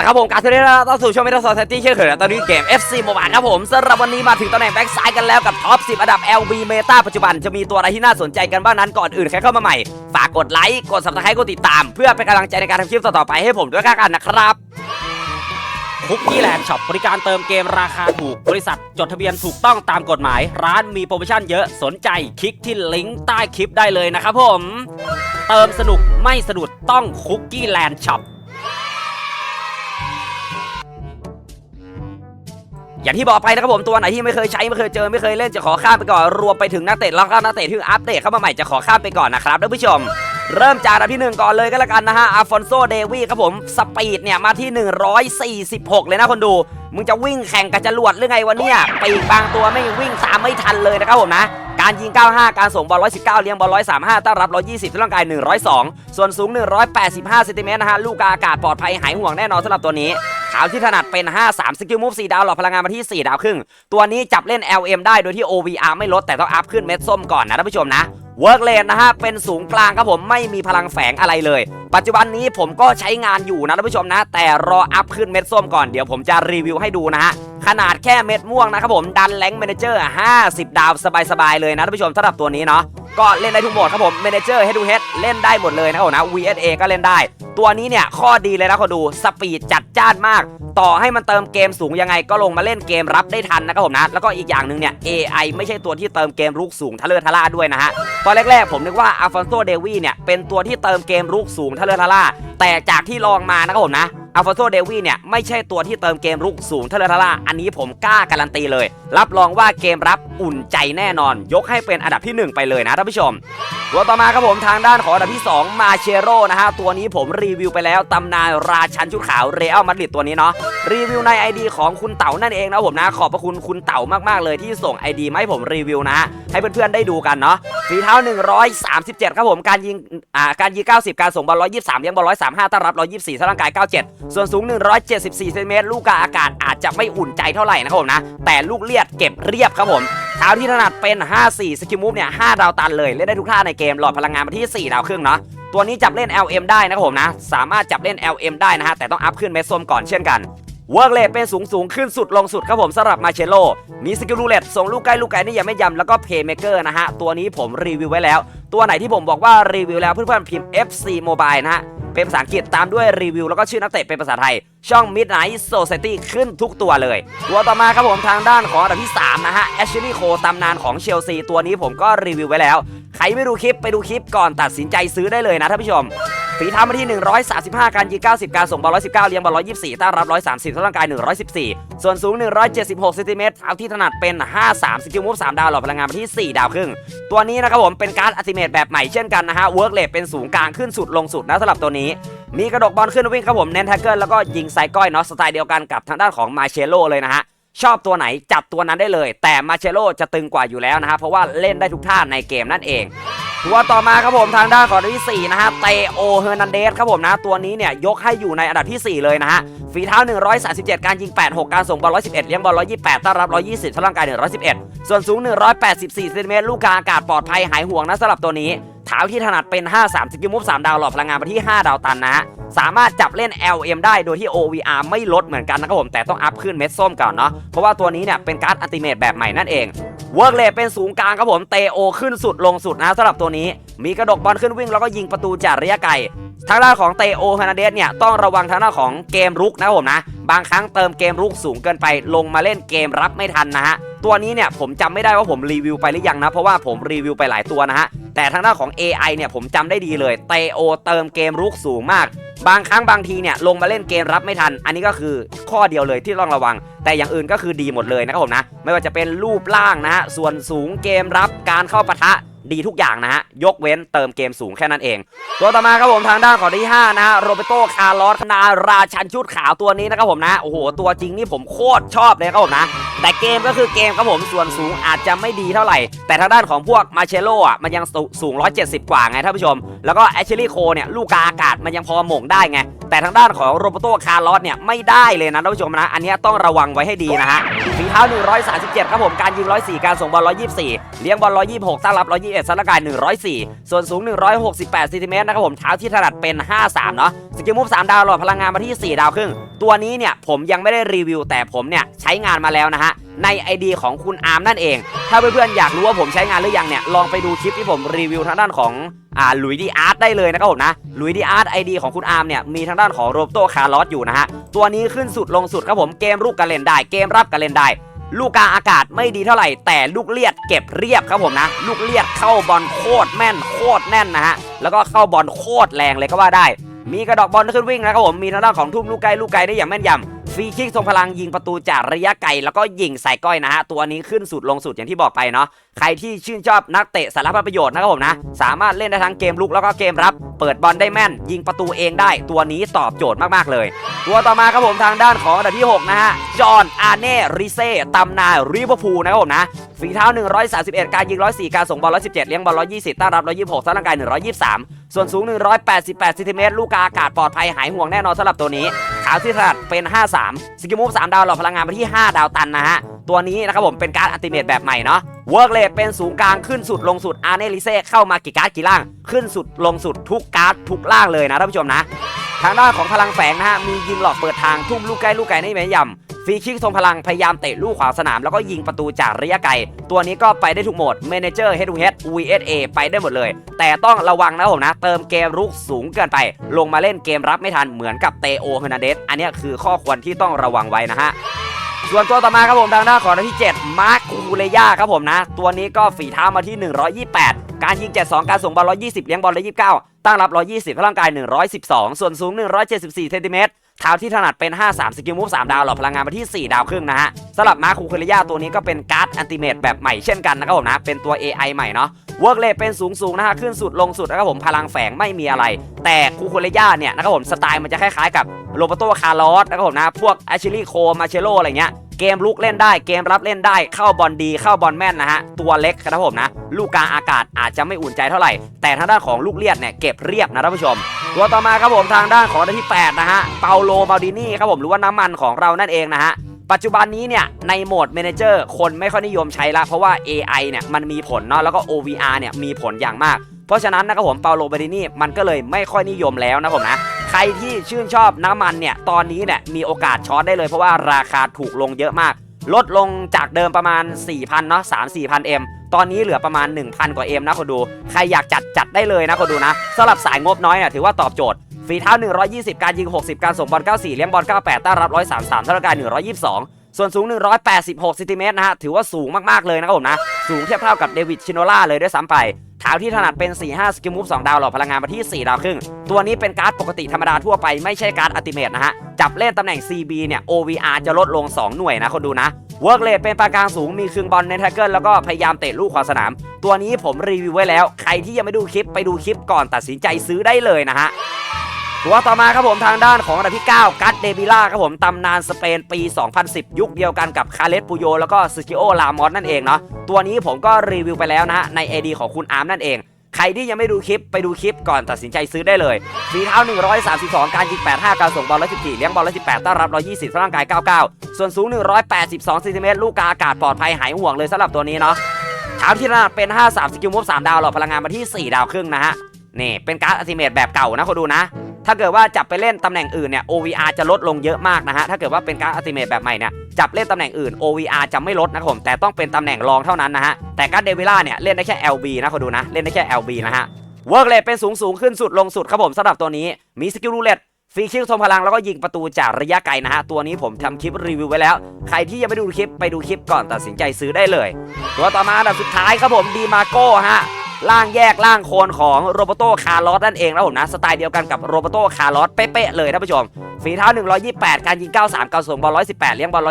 ละครับผมการเทรดต้อนสู่ช่องเมตาซอสตี้เช่นเคยนะตอนนี้เกม FC Mobile ครับผมสำหรับวันนี้มาถึงตำแหน่งแบ็กซ้ายกันแล้วกับท็อป 10 อันดับ LB Meta ปัจจุบันจะมีตัวอะไรที่น่าสนใจกันบ้างนั้นก่อนอื่นใครเข้ามาใหม่ ฝากกดไลค์กด subscribe กดติดตาม เพื่อเป็นกำลังใจในการทำคลิปต่อๆไปให้ผมด้วยกันนะครับคุกกี้แลนด์ช็อปบริการเติมเกมราคาถูก บริษัทจดทะเบียนถูกต้องตามกฎหมาย ร้านมีโปรโมชั่นเยอะสนใจคลิกที่ลิงก์ใต้คลิปได้เลยนะครับผม เติมสนุกไม่สะดุดต้องคุกกี้แลนด์ช็อป อย่างที่บอกไปนะครับผมตัวไหนที่ไม่เคยใช้ไม่เคยเจอไม่เคยเล่นจะขอข้ามไปก่อนรวมไปถึงนักเตะแล้วก็นักเตะที่อัปเดตเข้ามาใหม่จะขอข้ามไปก่อนนะครับท่านผู้ชมเริ่มจากอันดับที่หนึ่งก่อนเลยก็แล้วกันนะฮะอาฟอนโซเดวีครับผมสปีดเนี่ยมาที่ 146 เลยนะคนดู มึงจะวิ่งแข่งกับจรวดหรือไงวะเนี่ยปีกบางตัวไม่วิ่งตามไม่ทันเลยนะครับผมนะการยิง 95 การส่งบอล 119 เลี้ยงบอล 135 ต้อนรับ 120ที่ร่างกาย 102 ส่วนสูง 185 เซนติเมตรนะฮะ ลูกอากาศปลอดภัยหายห่วงแน่นอนสำหรับตัวนี้ ขาวที่ถนัดเป็น 53 สกิลมูฟ4ดาวหลอดพลังงานมาที่ 4 ดาวครึ่ง ตัวนี้จับเล่น LM ได้โดยที่ OVR ไม่ลดแต่ต้องอัพขึ้นเม็ดส้มก่อนนะท่านผู้ชมนะเวิร์กเลนนะฮะ เป็นสูงกลางครับผมไม่มีพลังแฝงอะไรเลย ปัจจุบันนี้ผมก็ใช้งานอยู่นะท่านผู้ชมนะ แต่รออัพขึ้นเม็ดส้มก่อนเดี๋ยวผมจะรีวิวให้ดูนะฮะ ขนาดแค่เม็ดม่วงนะครับผม ดันแรงเมนเจอร์ 50 ดาวสบายๆเลยนะท่านผู้ชมสำหรับตัวนี้เนาะ ก็เล่นได้ทุกโหมดครับผมเมนเจอร์ให้ดูเฮดเล่นได้หมดเลยนะครับผมนะ VSA ก็เล่นได้ ตัวนี้เนี่ยข้อดีเลยนะคนดูสปีดจัดจ้านมาก ต่อให้มันเติมเกมสูงยังไงก็ลงมาเล่นเกมรับได้ทันนะครับผมนะ แล้วก็อีกอย่างหนึ่งเนี่ย AI ไม่ใช่ตัวที่เติมเกมรุกสูงทะเลทะล่าด้วยนะฮะตอนแรกๆผมนึกว่าอัลฟอนโซเดวีเนี่ยเป็นตัวที่เติมเกมรุกสูงทะเลทะล่าแต่จากที่ลองมานะครับผมนะ อัลฟอนโซเดวีเนี่ยไม่ใช่ตัวที่เติมเกมรุกสูงเทเลทะล่าอันนี้ผมกล้าการันตีเลย รับรองว่าเกมรับอุ่นใจแน่นอน ยกให้เป็นอันดับที่หนึ่งไปเลยนะท่านผู้ชม ตัวต่อมาครับผมทางด้านของอันดับที่ 2 มาเชโร่นะฮะตัวนี้ผมรีวิวไปแล้วตำนานราชันชุดขาวเรอัลมาดริดตัวนี้เนาะรีวิวใน ID ของคุณเต๋านั่นเองนะผมนะขอบพระคุณคุณเต๋ามากๆเลยที่ส่ง ID มาให้ผมรีวิวนะฮะให้เพื่อนๆได้ดูกันเนาะฝีเท้า 137 ครับผมการยิงอ่าการยิง 90 การส่งบอล123เลี้ยงบอล135ต้อนรับ 124ท่าร่างกาย 97ส่วนสูง 174เซนติเมตรลูกกาอากาศอาจจะไม่อุ่นใจเท่าไหร่นะครับผมนะ แต่ลูกเลียดเก็บเรียบครับผมเท้าที่ถนัดเป็น 54 สกิมูฟเนี่ย5ดาวตันเลยเล่นได้ทุกท่าในเกมหลอดพลังงานมาที่ 4 ดาวครึ่งเนาะตัวนี้จับเล่น LM ได้นะครับผมนะ สามารถจับเล่น LM ได้นะฮะแต่ต้องอัพขึ้นเมสส้มก่อนเช่นกันเวิร์กเลทเป็นสูงสูงขึ้นสุดลงสุดครับผมสำหรับมาเชโล มีสกิลรูเลตส่งลูกใกล้ลูกไกลนี่ยังไม่ยำแล้วก็เพย์เมเกอร์นะฮะ ตัวนี้ผมรีวิวไว้แล้ว ตัวไหนที่ผมบอกว่ารีวิวแล้วเพื่อนๆพิมพ์ FC Mobile นะฮะ เป็นภาษาอังกฤษตามด้วยรีวิวแล้วก็ชื่อนักเตะเป็นภาษาไทย ช่อง Midnight Society ขึ้นทุกตัวเลย ตัวต่อมาครับผมทางด้านของอันดับที่ 3 นะฮะแอชลีย์โคตำนานของเชลซีตัวนี้ผมก็รีวิวไว้แล้ว ใครไม่ดูคลิปไปดูคลิปก่อนตัดสินใจซื้อได้เลยนะท่านผู้ชม ฝีเท้ามาที่ 135 การยิง 90 การส่งบอล119 เลี้ยงบอล124 ต้านรับ 130ท่าร่างกาย 114 ส่วนสูง 176เซนติเมตรเท้าที่ถนัดเป็น 53 สกิลมูฟ3ดาวหลอดพลังงานมาที่ 4 ดาวครึ่ง ตัวนี้นะครับผมเป็นการ์ดอัติเมตแบบใหม่เช่นกันนะฮะเวิร์กเลทเป็นสูงกลางขึ้นสุดลงสุดนะสำหรับตัวนี้ มีกระดกบอลขึ้นวิ่งครับผมเน้นแท็กเกิลแล้วก็ยิงไซก้อยเนาะสไตล์เดียวกันกับทางด้านของมาเชโลเลยนะฮะ ชอบตัวไหนจับตัวนั้นได้เลย แต่มาเชโลจะตึงกว่าอยู่แล้วนะฮะเพราะว่าเล่นได้ทุกท่าในเกมนั่นเอง ตัวต่อมาครับผมทางด้านของอันดับที่ 4 นะฮะเตโอเฮอร์นันเดสครับผมนะ ตัวนี้เนี่ยยกให้อยู่ในอันดับที่ 4 เลยนะฮะฝีเท้า 137 การยิง 86 การส่งบอล 111 เลี้ยงบอล 128 ต้อนรับ 120 ท่าร่างกาย 111 ส่วนสูง 184เซนติเมตรลูกกลางอากาศปลอดภัยหายห่วงนะสำหรับตัวนี้ เท้าที่ถนัดเป็น 53 สกิลมูฟ3ดาวหลอดพลังงานไปที่ 5 ดาวตันนะฮะ สามารถจับเล่น LM ได้โดยที่ OVR ไม่ลดเหมือนกันนะครับผม แต่ต้องอัพขึ้นเม็ดส้มก่อนเนาะ เพราะว่าตัวนี้เนี่ยเป็นการ์ดอัลติเมทแบบใหม่นั่นเองเวิร์กเลทเป็นสูงกลางครับผม เตโอขึ้นสุดลงสุดนะสำหรับตัวนี้ มีกระดกบอลขึ้นวิ่งแล้วก็ยิงประตูจากระยะไกล ทางด้านของเตโอฮานาเดสเนี่ยต้องระวังทางด้านของเกมรุกนะผมนะ บางครั้งเติมเกมรุกสูงเกินไป ลงมาเล่นเกมรับไม่ทันนะฮะตัวนี้เนี่ยผมจำไม่ได้ว่าผมรีวิวไปหรือยังนะ เพราะว่าผมรีวิวไปหลายตัวนะฮะแต่ทางด้านของ AI เนี่ยผมจำได้ดีเลยเตโอเติมเกมรุกสูงมาก บางครั้งบางทีเนี่ยลงมาเล่นเกมรับไม่ทัน อันนี้ก็คือข้อเดียวเลยที่ต้องระวัง แต่อย่างอื่นก็คือดีหมดเลยนะครับผมนะไม่ว่าจะเป็นรูปร่างนะฮะส่วนสูงเกมรับการเข้าปะทะ ดีทุกอย่างนะฮะ ยกเว้นเติมเกมสูงแค่นั้นเอง ตัวต่อมาครับผมทางด้านของที่ 5 นะฮะโรเบโตคาร์ลอสนาราชันชุดขาวตัวนี้นะครับผมนะ โอ้โห ตัวจริงนี่ผมโคตรชอบเลยครับผมนะ แต่เกมก็คือเกมครับผมส่วนสูงอาจจะไม่ดีเท่าไหร่ แต่ทางด้านของพวกมาเชโลอะมันยังสูง 170 กว่าไงท่านผู้ชม แล้วก็แอชลีย์โคเนี่ยลูกกาอากาศมันยังพอหม่งได้ไงแต่ทางด้านของโรเบโตคาร์ลอสเนี่ยไม่ได้เลยนะท่านผู้ชมนะ อันนี้ต้องระวังไว้ให้ดีนะฮะฝีเท้า 137 ครับผมการยิง 104 การส่งบอล 124 เลี้ยงบอล 126ตั้งรับ 121 161สถานการณ์104 ส่วนสูง 168ซนติเมตรนะครับผมเท้าที่ถนัดเป็น 53 เนาะสกิลมูฟ3ดาวหลอดพลังงานมาที่ 4 ดาวครึ่ง ตัวนี้เนี่ยผมยังไม่ได้รีวิวแต่ผมเนี่ยใช้งานมาแล้วนะฮะใน ID ของคุณอาร์มนั่นเอง ถ้าเพื่อนๆอยากรู้ว่าผมใช้งานหรือยังเนี่ยลองไปดูคลิปที่ผมรีวิวทางด้านของอ่าลุยดีอาร์ตได้เลยนะครับผมนะลุยดีอาร์ตไอดีของคุณอาร์มเนี่ยมีทางด้านของโรบโตคาร์ลอสอยู่นะฮะตัวนี้ขึ้นสุดลงสุดครับผมเกมลูกกันเล่นได้เกมรับกันเล่นได้ ลูกกลางอากาศไม่ดีเท่าไหร่ แต่ลูกเลียดเก็บเรียบครับผมนะ ลูกเลียดเข้าบอลโคตรแม่นโคตรแน่นนะฮะแล้วก็เข้าบอลโคตรแรงเลยก็ว่าได้ มีกระดอกบอลขึ้นวิ่งนะครับผมมีทางด้านของทุ่มลูกไกลลูกไกลได้อย่างแม่นยำ ฟรีคิกทรงพลังยิงประตูจากระยะไกลแล้วก็ยิงใส่ก้อยนะฮะตัวนี้ขึ้นสุดลงสุดอย่างที่บอกไปเนาะใครที่ชื่นชอบนักเตะสารพัดประโยชน์นะครับผมนะ สามารถเล่นได้ทั้งเกมลุกแล้วก็เกมรับ เปิดบอลได้แม่น ยิงประตูเองได้ ตัวนี้ตอบโจทย์มากๆเลย ตัวต่อมาครับผมทางด้านของอันดับที่ 6 นะฮะจอห์นอาร์เน่ริเซ่ตำนานริเวอร์พูลนะครับผมนะฝีเท้า 131 การยิง 104 การส่งบอล 117 เลี้ยงบอล 120 ต้านรับ 126สร้างร่างกาย 123 ส่วนสูง 188ซนติเมตรลูกกาอากาศปลอดภัยหายห่วงแน่นอนสำหรับตัวนี้าวที่ถนัดเป็น 53 สกิลมูฟ3ดาวหลอดพลังงานไปที่ 5 ดาวตันนะฮะ ตัวนี้นะครับผมเป็นการอัลติเมทแบบใหม่เนาะเวิร์กเลทเป็นสูงกลางขึ้นสุดลงสุดอาร์เนลิเซ่เข้ามากี่การ์ดกี่ล่าง ขึ้นสุดลงสุดทุกการ์ดทุกล่างเลยนะท่านผู้ชมนะ ทางด้านของพลังแฝงนะฮะมียิงหลอกเปิดทางทุ่มลูกไก่ลูกไก่ในแม่ยำ ฟรีคิกทรงพลังพยายามเตะลูกขวางสนามแล้วก็ยิงประตูจากระยะไกล ตัวนี้ก็ไปได้ทุกโหมดเมนเจอร์ Head to Head VSA ไปได้หมดเลย แต่ต้องระวังนะผมนะ เติมเกมรุกสูงเกินไป ลงมาเล่นเกมรับไม่ทันเหมือนกับเตโอเฮอร์นาเดสอันนี้คือข้อควรที่ต้องระวังไว้นะฮะส่วนตัวต่อมาครับผมทางด้านของนดับที่ 7 มาร์คคูเลย่าครับผมนะ ตัวนี้ก็ฝีเท้ามาที่ 128 การยิง 72 การส่งบอล 120 เลี้ยงบอล 129 ตั้งรับ 120พลังกาย 112 ส่วนสูง 174 เซนติเมตร เท้าที่ถนัดเป็น 53 สกิลมูฟ3ดาวหลอดพลังงานมาที่ 4 ดาวครึ่งนะฮะสำหรับมาคูเลย่าตัวนี้ก็เป็นการ์ดอันติเมตแบบใหม่เช่นกันนะครับผมนะ เป็นตัว AI ใหม่เนาะเวิร์กเลทเป็นสูงสูงนะฮะขึ้นสุดลงสุดนะครับผมพลังแฝงไม่มีอะไร แต่คูโคเลย่าเนี่ยนะครับผมสไตล์มันจะคล้ายๆกับโรเบโตคาร์ลอสนะครับผมนะพวกแอชลีโคมาเชโลอะไรเงี้ย เกมลุกเล่นได้ เกมรับเล่นได้ เข้าบอลดีเข้าบอลแม่นนะฮะ ตัวเล็กครับผมนะ ลูกกลางอากาศอาจจะไม่อุ่นใจเท่าไหร่ แต่ทางด้านของลูกเลียดเนี่ยเก็บเรียบนะท่านผู้ชม ตัวต่อมาครับผมทางด้านของนดับที่แปดนะฮะ เปาโลมาดินี่ครับผมหรือว่าน้ำมันของเรานั่นเองนะฮะปัจจุบันนี้เนี่ยในโหมด Manager คนไม่ค่อยนิยมใช้ละเพราะว่า AI เนี่ยมันมีผลเนาะแล้วก็ OVR เนี่ยมีผลอย่างมาก เพราะฉะนั้นนะครับผมเปาโลเบดินี่มันก็เลยไม่ค่อยนิยมแล้วนะผมนะ ใครที่ชื่นชอบน้ำมันเนี่ย ตอนนี้เนี่ยมีโอกาสช็อตได้เลยเพราะว่าราคาถูกลงเยอะมาก ลดลงจากเดิมประมาณ 4,000เนาะ3 4 0 0 0 M ตอนนี้เหลือประมาณ 1,000 กว่า M นะคนดู ใครอยากจัดจัดได้เลยนะคนดูนะสำหรับสายงบน้อยเนี่ยถือว่าตอบโจทย์ฝีเท้า 120 การยิง 60 การส่งบอล 94 เลี้ยงบอล 98 ต้านรับ 133เท่ากับ122 ส่วนสูง 186ซนติเมตรนะฮะ ถือว่าสูงมาก ๆ เลยนะครับผมนะ สูงเทียบเท่ากับเดวิดชิโนล่าเลยด้วยซ้ำไป เท้าที่ถนัดเป็น 45 สกิลมูฟ2ดาวหล่อพลังงานมาที่ 4 ดาวครึ่ง ตัวนี้เป็นการ์ดปกติธรรมดาทั่วไปไม่ใช่การ์ดอัติเมตนะฮะ จับเล่นตำแหน่ง CB เนี่ย OVR จะลดลง 2 หน่วยนะคนดูนะเวิร์กเลดเป็นปากกางสูงมีคืงบอลในแท็กเกิลแล้วก็พยายามเตะลูกขวาสนาม ตัวนี้ผมรีวิวไว้แล้ว ใครที่ยังไม่ดูคลิปไปดูคลิปก่อนตัดสินใจซื้อได้เลยนะฮะ ตัวต่อมาครับผมทางด้านของอันดับที่ 9 กัตเดบิล่าครับผมตำนานสเปนปี 2010 ยุคเดียวกันกับคาเลสปูโยแล้วก็ซิกิโอลามอสนั่นเองเนาะตัวนี้ผมก็รีวิวไปแล้วนะฮะใน AD ของคุณอาร์มนั่นเอง ใครที่ยังไม่ดูคลิปไปดูคลิปก่อนตัดสินใจซื้อได้เลยฝีเท้า 132 การยิง 85 การส่งบอล114เลี้ยงบอล118ต้อนรับ 120ร่างกาย 99 ส่วนสูง 182ซนติเมตรลูกกาอากาศปลอดภัยหายห่วงเลยสำหรับตัวนี้เนาะเท้าที่ถนัดเป็น 53 สกิลมูฟ3ดาวหลอดพลังงานมาที่ 4 ดาวครึ่งนะฮะ นี่เป็นการ์ดอัลติเมทแบบเก่านะคนดูนะ ถ้าเกิดว่าจับไปเล่นตำแหน่งอื่นเนี่ย OVR จะลดลงเยอะมากนะฮะ ถ้าเกิดว่าเป็นการ์ดอัลติเมทแบบใหม่เนี่ย จับเล่นตำแหน่งอื่น OVR จะไม่ลดนะครับผม แต่ต้องเป็นตำแหน่งรองเท่านั้นนะฮะ แต่การ์ดเดวิล่าเนี่ยเล่นได้แค่ LB นะคนดูนะ เล่นได้แค่ LB นะฮะ เวิร์กเลทเป็นสูงสูงขึ้นสุดลงสุดครับผมสำหรับตัวนี้ มีสกิลรูเล็ตฟรีคิกทรงพลังแล้วก็ยิงประตูจากระยะไกลนะฮะ ตัวนี้ผมทำคลิปรีวิวไว้แล้ว ใครที่ยังไม่ดูคลิปไปดูคลิปก่อนตัดสินใจซื้อได้เลย ตัวต่อมาอันดับสุดท้ายครับผมดีมาโก้ฮะ ล่างแยกล่างโคนของโรเบโตคาร์ลอสนั่นเองนะผมนะ สไตล์เดียวกันกับโรเบโตคาร์ลอสเป๊ะๆเลยท่านผู้ชม ฝีเท้า 128 การยิง 93 การส่งบอล 118 เลี้ยงบอล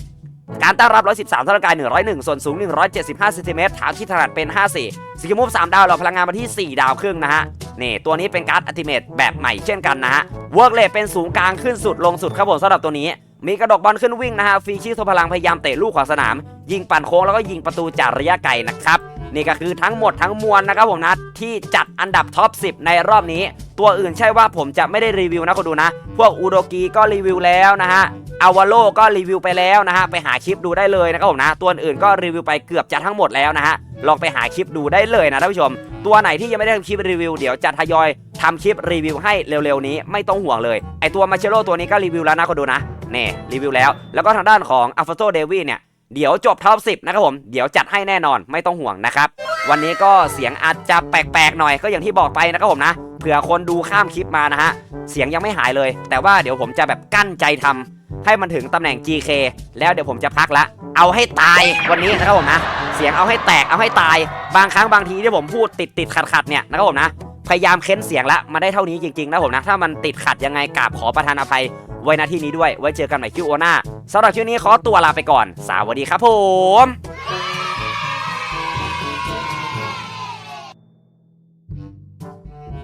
127 การตั้งรับ 113ท่ากาย 101 ส่วนสูง 175ซนติเมตรเท้าที่ถนัดเป็น 54สกิลมูฟ3ดาวเราพลังงานมาที่ 4 ดาวครึ่งนะฮะนี่ตัวนี้เป็นการ์ดอัติเมทแบบใหม่เช่นกันนะฮะเวิร์กเลทเป็นสูงกลางขึ้นสุดลงสุดครับผมสำหรับตัวนี้มีกระดกบอลขึ้นวิ่งนะฮะฟรีคิกโซพลังพยายามเตะลูกขวาสนาม ยิงปั่นโค้งแล้วก็ยิงประตูจากระยะไกลนะครับ นี่ก็คือทั้งหมดทั้งมวลนะครับผมนะที่จัดอันดับท็อป 10 ในรอบนี้ ตัวอื่นใช่ว่าผมจะไม่ได้รีวิวนะคุณดูนะ พวกอูโดกีก็รีวิวแล้วนะฮะอาวาโลก็รีวิวไปแล้วนะฮะไปหาคลิปดูได้เลยนะครับผมนะ ตัวอื่นก็รีวิวไปเกือบจะทั้งหมดแล้วนะฮะลองไปหาคลิปดูได้เลยนะท่านผู้ชม ตัวไหนที่ยังไม่ได้ทำคลิปรีวิวเดี๋ยวจะทยอยทำคลิปรีวิวให้เร็วๆนี้ไม่ต้องห่วงเลยไอตัวมาเชโลตัวนี้ก็รีวิวแล้วนะคุณดูนะนี่รีวิวแล้ว แล้วก็ทางด้านของอัลฟาโซเดวีเนี่ย เดี๋ยวจบท็อป10นะครับผม เดี๋ยวจัดให้แน่นอนไม่ต้องห่วงนะครับ วันนี้ก็เสียงอาจจะแปลกๆหน่อยก็อย่างที่บอกไปนะครับผมนะเผื่อคนดูข้ามคลิปมานะฮะเสียงยังไม่หายเลย แต่ว่าเดี๋ยวผมจะแบบกั้นใจทำให้มันถึงตำแหน่ง GK แล้วเดี๋ยวผมจะพักละ เอาให้ตายวันนี้นะครับผมนะ เสียงเอาให้แตกเอาให้ตาย บางครั้งบางทีที่ผมพูดติดติดขัดขัดเนี่ยนะครับผมนะ พยายามเค้นเสียงละมาได้เท่านี้จริงๆนะผมนะ ถ้ามันติดขัดยังไงกราบขอประทานอภัย ไว้หน้าที่นี้ด้วย ไว้เจอกันใหม่คิวโอหน้าสำหรับคลิปนี้ขอตัวลาไปก่อน สวัสดีครับผม